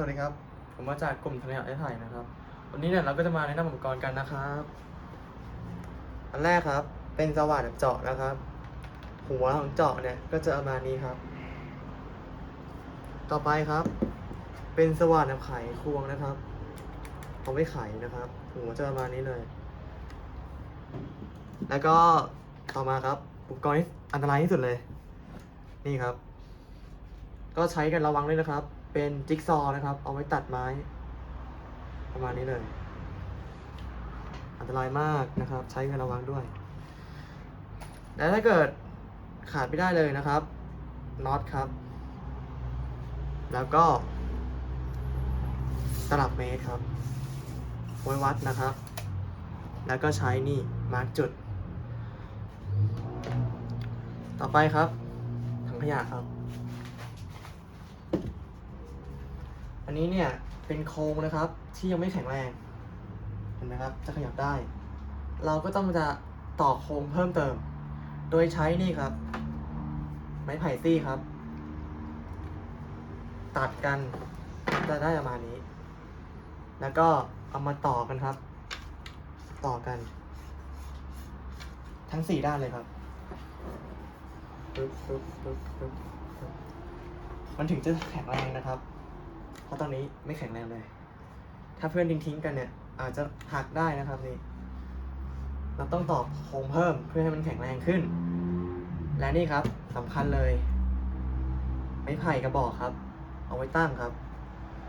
วัสดีครับ ผมมาจากกลุ่มทะเลไอ้ไผ่นะครับ วันนี้เนี่ยเราก็จะมาแนะนำอุปกรณ์กันนะครับ อันแรกครับ เป็นสว่านแบบเจาะนะครับ หัวของเจาะเนี่ยก็จะประมาณนี้ครับ ต่อไปครับ เป็นสว่านแบบไขควงนะครับเอาไว้ไขนะครับ หัวจะประมาณนี้เลย แล้วก็ต่อมาครับ อุปกรณ์ที่อันตรายที่สุดเลย นี่ครับ ก็ใช้กันระวังด้วยนะครับ เป็นจิ๊กซอว์นะครับ เอาไว้ตัดไม้ ประมาณนี้เลย อันตรายมากนะครับ ใช้กันระวังด้วย และถ้าเกิดขาดไม่ได้เลยนะครับน็อตครับ แล้วก็ ตลับเมตรครับไว้วัดนะครับ แล้วก็ใช้นี่มาร์กจุด ต่อไปครับถังขยะครับ อันนี้เนี่ยเป็นโครงนะครับ ที่ยังไม่แข็งแรง เห็นไหมครับ จะขยับได้ เราก็ต้องจะต่อโครงเพิ่มเติม โดยใช้นี่ครับ ไม้ไผ่ซี่ครับ ตัดกันจะได้ประมาณนี้ แล้วก็เอามาต่อกันครับ ต่อกัน ทั้งสี่ด้านเลยครับปึ๊บปึ๊บปึ๊บปึ๊บมันถึงจะแข็งแรงนะครับ ราะตอนนี้ไม่แข็งแรงเลย ถ้าเพื่อนทิ้งทิ้งๆกันเนี่ย อาจจะหักได้นะครับนี่ เราต้องตอบโครงเพิ่มเพื่อให้มันแข็งแรงขึ้น และนี่ครับสำคัญเลย ไม้ไผ่กระบอกครับ เอาไว้ตั้งครับ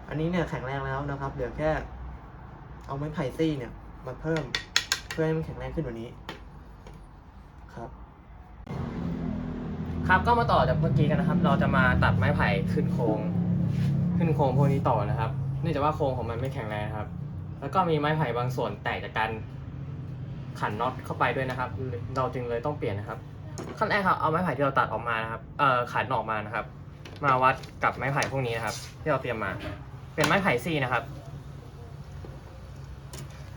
อันนี้เนี่ยแข็งแรงแล้วนะครับเหลือแค่ เอาไม้ไผ่ซี่เนี่ยมาเพิ่มเพื่อให้มันแข็งแรงขึ้นกว่านี้ ครับ ครับก็มาต่อจากเมื่อกี้กันนะครับ เราจะมาตัดไม้ไผ่ขึ้นโครง ขึ้นโครงพวกนี้ต่อนะครับ เนื่องจากว่าโครงของมันไม่แข็งแรงนะครับ แล้วก็มีไม้ไผ่บางส่วนแตกจากการขันน็อตเข้าไปด้วยนะครับ เราจึงเลยต้องเปลี่ยนนะครับ ขั้นแรกครับเอาไม้ไผ่ที่เราตัดออกมานะครับเอ่อขันออกมานะครับ มาวัดกับไม้ไผ่พวกนี้นะครับ ที่เราเตรียมมา เป็นไม้ไผ่ซี่นะครับ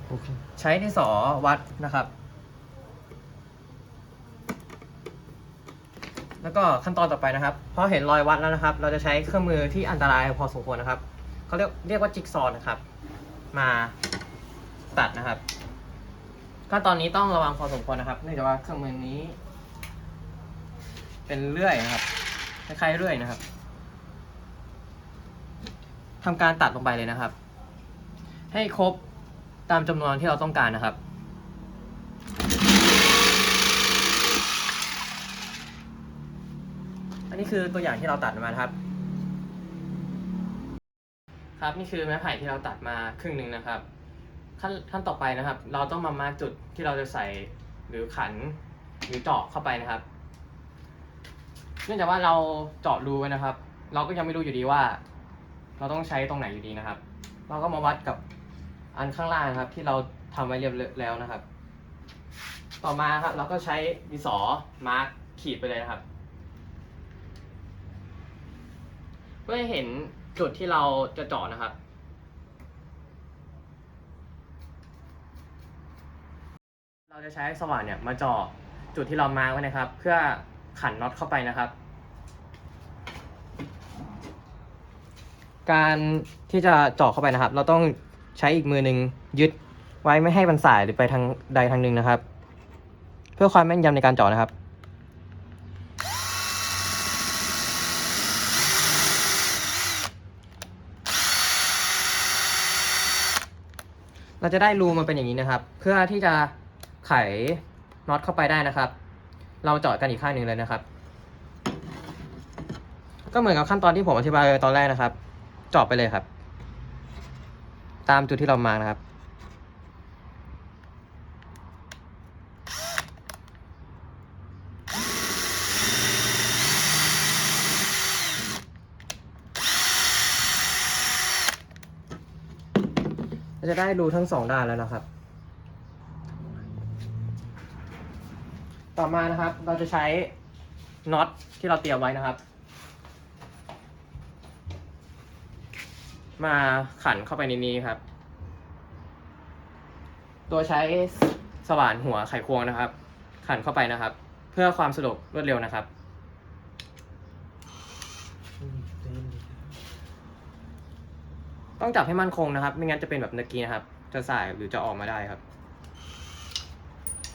โอเคใช้ที่สอวัดนะครับ แล้วก็ขั้นตอนต่อไปนะครับพอเห็นรอยวัดแล้วนะครับ เราจะใช้เครื่องมือที่อันตรายพอสมควรนะครับเขาเรียกเรียกว่าจิ๊กซอว์นะครับ มาตัดนะครับขั้นตอนนี้ต้องระวังพอสมควรนะครับ เนื่องจากว่าเครื่องมือนี้ เป็นเลื่อยนะครับคล้ายๆเลื่อยนะครับทำการตัดลงไปเลยนะครับ ให้ครบตามจำนวนที่เราต้องการนะครับ อันนี้คือตัวอย่างที่เราตัดมาครับ ครับนี่คือไม้ไผ่ที่เราตัดมาครึ่งหนึ่งนะครับ ขั้นขั้นต่อไปนะครับ เราต้องมามาร์กจุดที่เราจะใส่หรือขันหรือเจาะเข้าไปนะครับ เนื่องจากว่าเราเจาะรูไว้นะครับ เราก็ยังไม่รู้อยู่ดีว่า เราต้องใช้ตรงไหนอยู่ดีนะครับ เราก็มาวัดกับอันข้างล่างนะครับ ที่เราทำไว้เรียบร้อยแล้วนะครับ ต่อมาครับเราก็ใช้ดินสอมาร์กขีดไปเลยนะครับ เพื่อให้เห็นจุดที่เราจะเจาะนะครับ เราจะใช้สว่านเนี่ยมาเจาะจุดที่เรามาร์กไว้นะครับ เพื่อขันน็อตเข้าไปนะครับ การที่จะเจาะเข้าไปนะครับ เราต้องใช้อีกมือหนึ่งยึดไว้ไม่ให้มันสายหรือไปทางใดทางหนึ่งนะครับ เพื่อความแม่นยำในการเจาะนะครับ เราจะได้รูมันเป็นอย่างนี้นะครับ เพื่อที่จะไขน็อตเข้าไปได้นะครับ เราเจาะกันอีกข้างหนึ่งเลยนะครับ ก็เหมือนกับขั้นตอนที่ผมอธิบายตอนแรกนะครับ เจาะไปเลยครับ ตามจุดที่เรามานะครับ เราจะได้รูทั้งสองด้านแล้วนะครับ ต่อมานะครับเราจะใช้น็อตที่เราเตรียมไว้นะครับ มาขันเข้าไปในนี้ครับโดยใช้สว่านหัวไขควงนะครับ ขันเข้าไปนะครับ เพื่อความสะดวกรวดเร็วนะครับ อืมใจเย็น ต้องจับให้มั่นคงนะครับ ไม่งั้นจะเป็นแบบเมื่อกี้นะครับ จะสายหรือจะออกมาได้ครับ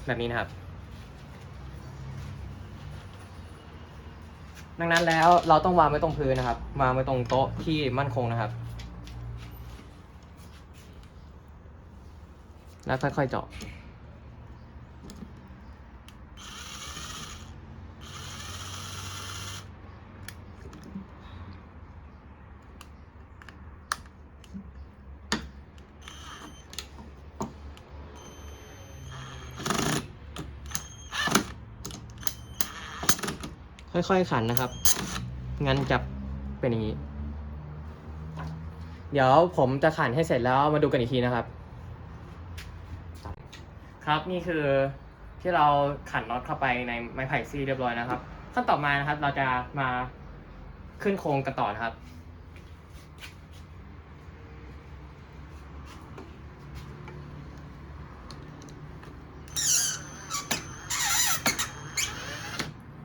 แบบนี้นะครับ ดังนั้นแล้วเราต้องวางไว้ตรงพื้นนะครับ วางไว้ตรงโต๊ะที่มั่นคงนะครับ แล้วค่อยๆเจาะ ค่อยๆขันนะครับ งั้นจับเป็นอย่างนี้ เดี๋ยวผมจะขันให้เสร็จแล้วมาดูกันอีกทีนะครับ ครับนี่คือที่เราขันน็อตเข้าไปในไม้ไผ่ซี่เรียบร้อยนะครับ ขั้นต่อมานะครับเราจะมาขึ้นโครงกันต่อนะครับ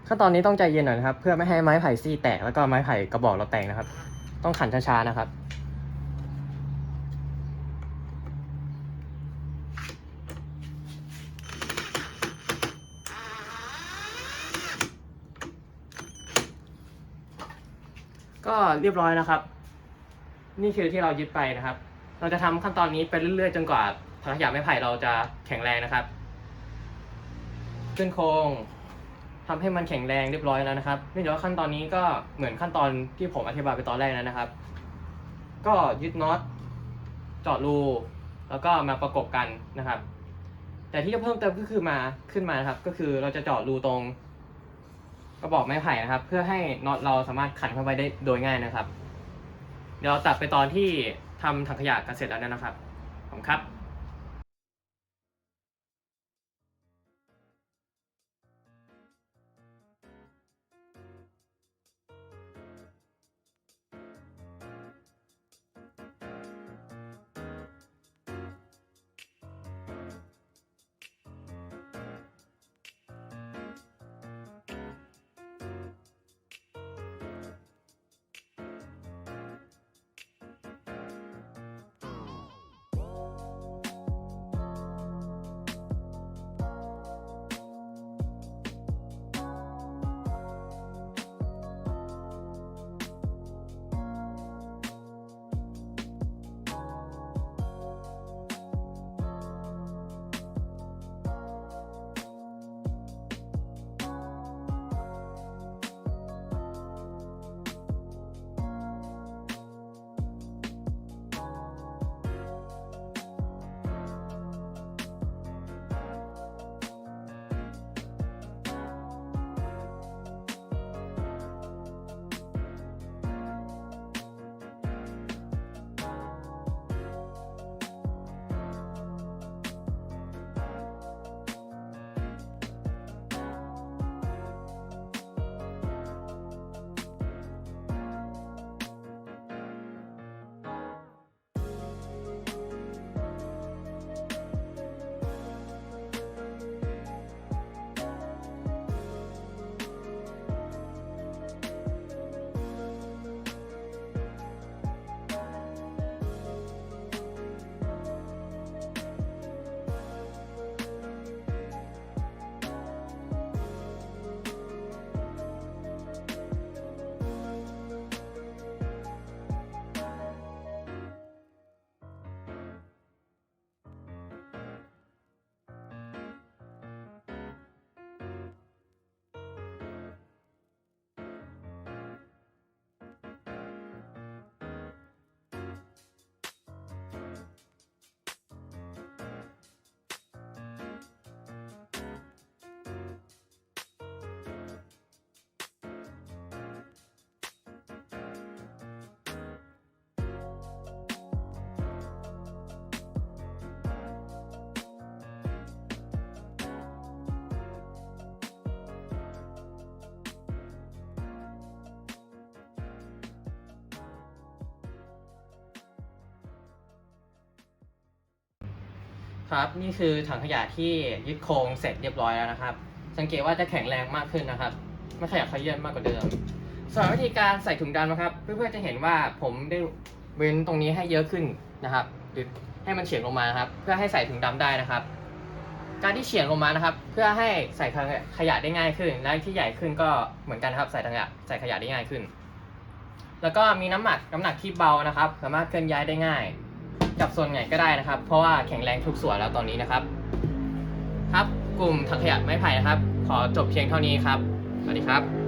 ขั้นตอนนี้ต้องใจเย็นหน่อยนะครับ เพื่อไม่ให้ไม้ไผ่ซี่แตกแล้วก็ไม้ไผ่กระบอกเราแตกนะครับ ต้องขันช้าๆนะครับก็เรียบร้อยนะครับ นี่คือที่เรายึดไปนะครับ เราจะทำขั้นตอนนี้ไปเรื่อยๆ จนกว่าถังขยะไม้ไผ่เราจะแข็งแรงนะครับ ขึ้นโครง ทำให้มันแข็งแรงเรียบร้อยแล้วนะครับเนื่องจากว่าขั้นตอนนี้ก็เหมือนขั้นตอนที่ผมอธิบายไปตอนแรกแล้วนะครับ ก็ยึดน็อตเจาะรูแล้วก็มาประกบกันนะครับ แต่ที่จะเพิ่มเติมก็คือมาขึ้นมานะครับ ก็คือเราจะเจาะรูตรงกระบอกไม้ไผ่นะครับ เพื่อให้น็อตเราสามารถขันเข้าไปได้โดยง่ายนะครับ เดี๋ยวเราตัดไปตอนที่ทำถังขยะกันเสร็จแล้วนะครับขอบคุณครับ ครับนี่คือถังขยะที่ยึดโครงเสร็จเรียบร้อยแล้วนะครับ สังเกตว่าจะแข็งแรงมากขึ้นนะครับ ไม่ขยับขยื้อนมากกว่าเดิมส่วนวิธีการใส่ถุงดำนะครับ เพื่อนๆจะเห็นว่าผมได้เว้นตรงนี้ให้เยอะขึ้นนะครับหรือให้มันเฉียงลงมาครับ เพื่อให้ใส่ถุงดำได้นะครับ การที่เฉียงลงมานะครับ เพื่อให้ใส่ขยะได้ง่ายขึ้น และที่ใหญ่ขึ้นก็เหมือนกันครับใส่ขยะใส่ขยะได้ง่ายขึ้น แล้วก็มีน้ำหนักน้ำหนักที่เบานะครับ สามารถเคลื่อนย้ายได้ง่าย จับส่วนไหนก็ได้นะครับ เพราะว่าแข็งแรงทุกส่วนแล้วตอนนี้นะครับ ครับกลุ่มถังขยะไม้ไผ่นะครับ ขอจบเพียงเท่านี้ครับสวัสดีครับ